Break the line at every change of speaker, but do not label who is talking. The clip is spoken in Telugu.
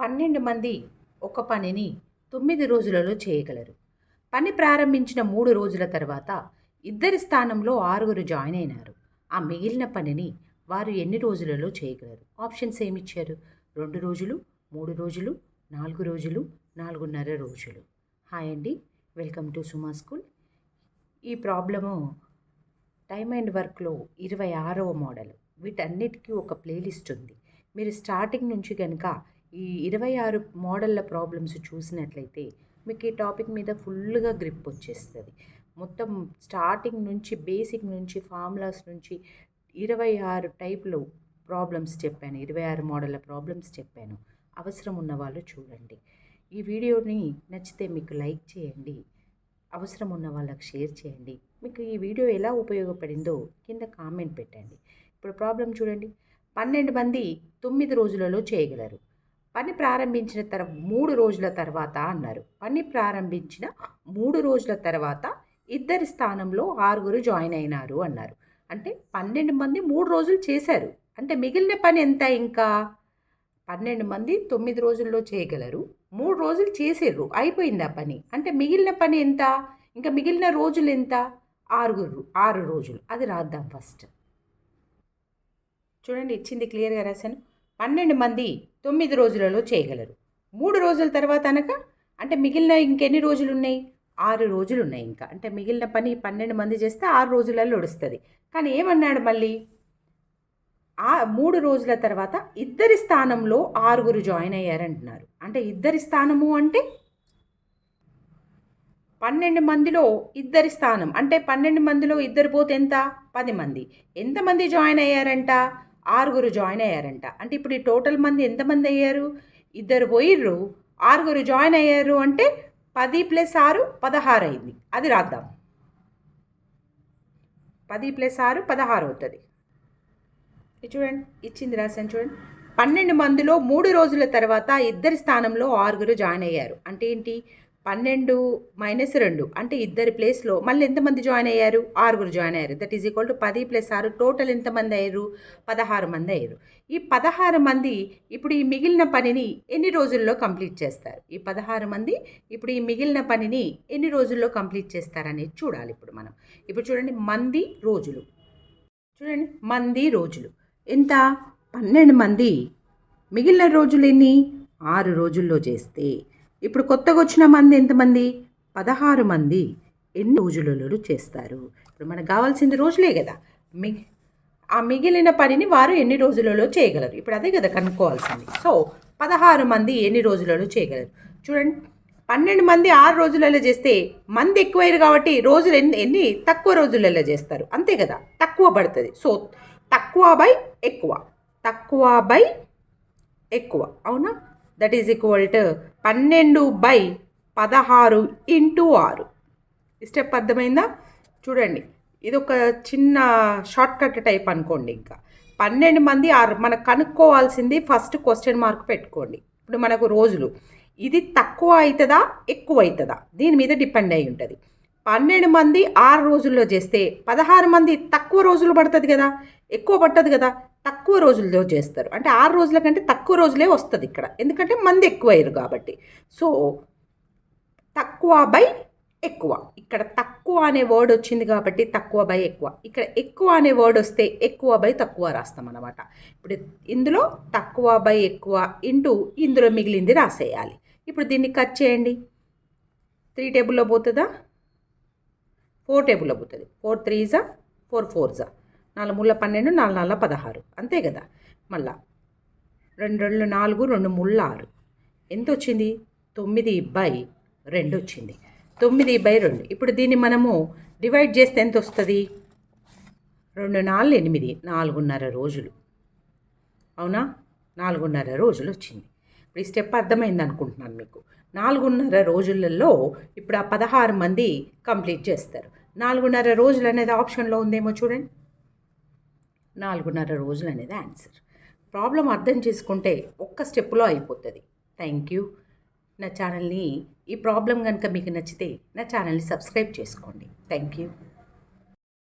పన్నెండు మంది ఒక పనిని తొమ్మిది రోజులలో చేయగలరు. పని ప్రారంభించిన మూడు రోజుల తర్వాత ఇద్దరి స్థానంలో ఆరుగురు జాయిన్ అయినారు. ఆ మిగిలిన పనిని వారు ఎన్ని రోజులలో చేయగలరు? ఆప్షన్స్ ఏమిచ్చారు? రెండు రోజులు మూడు రోజులు నాలుగు రోజులు నాలుగున్నర రోజులు. హాయ్ అండి వెల్కమ్ టు సుమా స్కూల్. ఈ ప్రాబ్లము టైమ్ అండ్ వర్క్లో ఇరవై ఆరవ మోడల్. వీటన్నిటికీ ఒక ప్లేలిస్ట్ ఉంది. మీరు స్టార్టింగ్ నుంచి కనుక ఈ ఇరవై ఆరు మోడళ్ళ ప్రాబ్లమ్స్ చూసినట్లయితే మీకు ఈ టాపిక్ మీద ఫుల్గా గ్రిప్ వచ్చేస్తుంది. మొత్తం స్టార్టింగ్ నుంచి బేసిక్ నుంచి ఫార్ములాస్ నుంచి ఇరవై ఆరు టైప్లో ప్రాబ్లమ్స్ చెప్పాను ఇరవై ఆరు మోడళ్ళ ప్రాబ్లమ్స్ చెప్పాను. అవసరం ఉన్న వాళ్ళు చూడండి. ఈ వీడియోని నచ్చితే మీకు లైక్ చేయండి అవసరం ఉన్న వాళ్ళకి షేర్ చేయండి. మీకు ఈ వీడియో ఎలా ఉపయోగపడిందో కింద కామెంట్ పెట్టండి. ఇప్పుడు ప్రాబ్లం చూడండి. పన్నెండు మంది తొమ్మిది రోజులలో చేయగలరు. పని ప్రారంభించిన తర మూడు రోజుల తర్వాత అన్నారు. పని ప్రారంభించిన మూడు రోజుల తర్వాత ఇద్దరి స్థానంలో ఆరుగురు జాయిన్ అయినారు అన్నారు. అంటే పన్నెండు మంది మూడు రోజులు చేశారు. అంటే మిగిలిన పని ఎంత ఇంకా? పన్నెండు మంది తొమ్మిది రోజుల్లో చేయగలరు. మూడు రోజులు చేసారు అయిపోయింది ఆ పని? అంటే మిగిలిన పని ఎంత? ఇంకా మిగిలిన రోజులు ఎంత? ఆరుగురు ఆరు రోజులు. అది రాద్దాం ఫస్ట్. చూడండి ఇచ్చింది క్లియర్గా రాశాను. పన్నెండు మంది తొమ్మిది రోజులలో చేయగలరు. మూడు రోజుల తర్వాత అనక అంటే మిగిలిన ఇంకెన్ని రోజులు ఉన్నాయి ఆరు రోజులు ఉన్నాయి ఇంకా. అంటే మిగిలిన పని పన్నెండు మంది చేస్తే ఆరు రోజులలో నడుస్తుంది. కానీ ఏమన్నాడు మళ్ళీ? ఆ మూడు రోజుల తర్వాత ఇద్దరి స్థానంలో ఆరుగురు జాయిన్ అయ్యారంటున్నారు. అంటే ఇద్దరి స్థానము అంటే పన్నెండు మందిలో ఇద్దరి స్థానం. అంటే పన్నెండు మందిలో ఇద్దరు పోతే ఎంత? పది మంది. ఎంతమంది జాయిన్ అయ్యారంట? ఆరుగురు జాయిన్ అయ్యారంట. అంటే ఇప్పుడు ఈ టోటల్ మంది ఎంతమంది అయ్యారు? ఇద్దరు పోయిర్రు. ఆరుగురు జాయిన్ అయ్యారు అంటే పది ప్లస్ ఆరు పదహారు అయింది. అది రాద్దాం. పది ప్లస్ ఆరు పదహారు అవుతుంది. చూడండి ఇచ్చింది రాశాను చూడండి. పన్నెండు మందిలో మూడు రోజుల తర్వాత ఇద్దరి స్థానంలో ఆరుగురు జాయిన్ అయ్యారు. అంటే ఏంటి? పన్నెండు మైనస్ రెండు. అంటే ఇద్దరి ప్లేస్లో మళ్ళీ ఎంతమంది జాయిన్ అయ్యారు? ఆరుగురు జాయిన్ అయ్యారు. దట్ ఈజ్ ఈక్వల్ టు పది ప్లస్ ఆరు. టోటల్ ఎంతమంది అయ్యారు? పదహారు మంది అయ్యారు. ఈ పదహారు మంది ఇప్పుడు ఈ మిగిలిన పనిని ఎన్ని రోజుల్లో కంప్లీట్ చేస్తారు? ఈ పదహారు మంది ఇప్పుడు ఈ మిగిలిన పనిని ఎన్ని రోజుల్లో కంప్లీట్ చేస్తారనేది చూడాలి ఇప్పుడు మనం. ఇప్పుడు చూడండి మంది రోజులు. చూడండి మంది రోజులు. ఎంత? పన్నెండు మంది. మిగిలిన రోజులు ఎన్ని? ఆరు రోజుల్లో చేస్తే. ఇప్పుడు కొత్తగా వచ్చిన మంది ఎంతమంది? పదహారు మంది ఎన్ని రోజులలో చేస్తారు? ఇప్పుడు మనకు కావాల్సింది రోజులే కదా. మి ఆ మిగిలిన పనిని వారు ఎన్ని రోజులలో చేయగలరు? ఇప్పుడు అదే కదా కనుక్కోవాల్సింది. సో పదహారు మంది ఎన్ని రోజులలో చేయగలరు? చూడండి పన్నెండు మంది ఆరు రోజులలో చేస్తే మంది ఎక్కువయ్యారు కాబట్టి రోజులు ఎన్ని ఎన్ని తక్కువ రోజులలో చేస్తారు? అంతే కదా తక్కువ పడుతుంది. సో తక్కువ బై ఎక్కువ. తక్కువ బై ఎక్కువ. అవునా? దట్ ఈజ్ ఈక్వల్ టు పన్నెండు బై పదహారు ఇంటూ ఆరు. స్టెప్ అర్థమైందా? చూడండి. ఇది ఒక చిన్న షార్ట్ కట్ టైప్ అనుకోండి ఇంకా. పన్నెండు మంది ఆరు. మనకు కనుక్కోవాల్సింది ఫస్ట్ క్వశ్చన్ మార్క్ పెట్టుకోండి. ఇప్పుడు మనకు రోజులు. ఇది తక్కువ అవుతుందా ఎక్కువ అవుతుందా దీని మీద డిపెండ్ అయి ఉంటుంది. పన్నెండు మంది ఆరు రోజుల్లో చేస్తే పదహారు మంది తక్కువ రోజులు పడుతుంది కదా? ఎక్కువ పట్టదు కదా? తక్కువ రోజుల్లో చేస్తారు. అంటే ఆరు రోజుల కంటే తక్కువ రోజులే వస్తుంది ఇక్కడ. ఎందుకంటే మంది ఎక్కువ అయ్యారు కాబట్టి. సో తక్కువ బై ఎక్కువ. ఇక్కడ తక్కువ అనే వర్డ్ వచ్చింది కాబట్టి తక్కువ బై ఎక్కువ. ఇక్కడ ఎక్కువ అనే వర్డ్ వస్తే ఎక్కువ బై తక్కువ రాస్తాం అనమాట ఇప్పుడు ఇందులో తక్కువ బై ఎక్కువ ఇంటూ ఇందులో మిగిలింది రాసేయాలి. ఇప్పుడు దీన్ని కట్ చేయండి. త్రీ టేబుల్లో పోతుందా? ఫోర్ టేబుల్లో పోతుంది. ఫోర్ త్రీజా ఫోర్ ఫోర్జా నాలుగు ముళ్ళ పన్నెండు నాలుగు నాలుగు పదహారు. అంతే కదా? మళ్ళా. రెండు రెండు నాలుగు రెండు ముళ్ళ ఆరు. ఎంత వచ్చింది తొమ్మిది బై రెండు వచ్చింది. తొమ్మిది బై రెండు. ఇప్పుడు దీన్ని మనము డివైడ్ చేస్తే ఎంత వస్తుంది రెండు నాలుగు ఎనిమిది. నాలుగున్నర రోజులు. అవునా? నాలుగున్నర రోజులు వచ్చింది. ఇప్పుడు ఈ స్టెప్ అర్థమైంది అనుకుంటున్నాను మీకు. నాలుగున్నర రోజులలో ఇప్పుడు ఆ పదహారు మంది కంప్లీట్ చేస్తారు. నాలుగున్నర రోజులు అనేది ఆప్షన్లో ఉందేమో చూడండి. నాలుగున్నర రోజులు అనేది ఆన్సర్. ప్రాబ్లం అర్థం చేసుకుంటే ఒక్క స్టెప్లో అయిపోతుంది. Thank you. నా ఛానల్ని ఈ ప్రాబ్లం కనుక మీకు నచ్చితే నా ఛానల్ని సబ్స్క్రైబ్ చేసుకోండి. Thank you.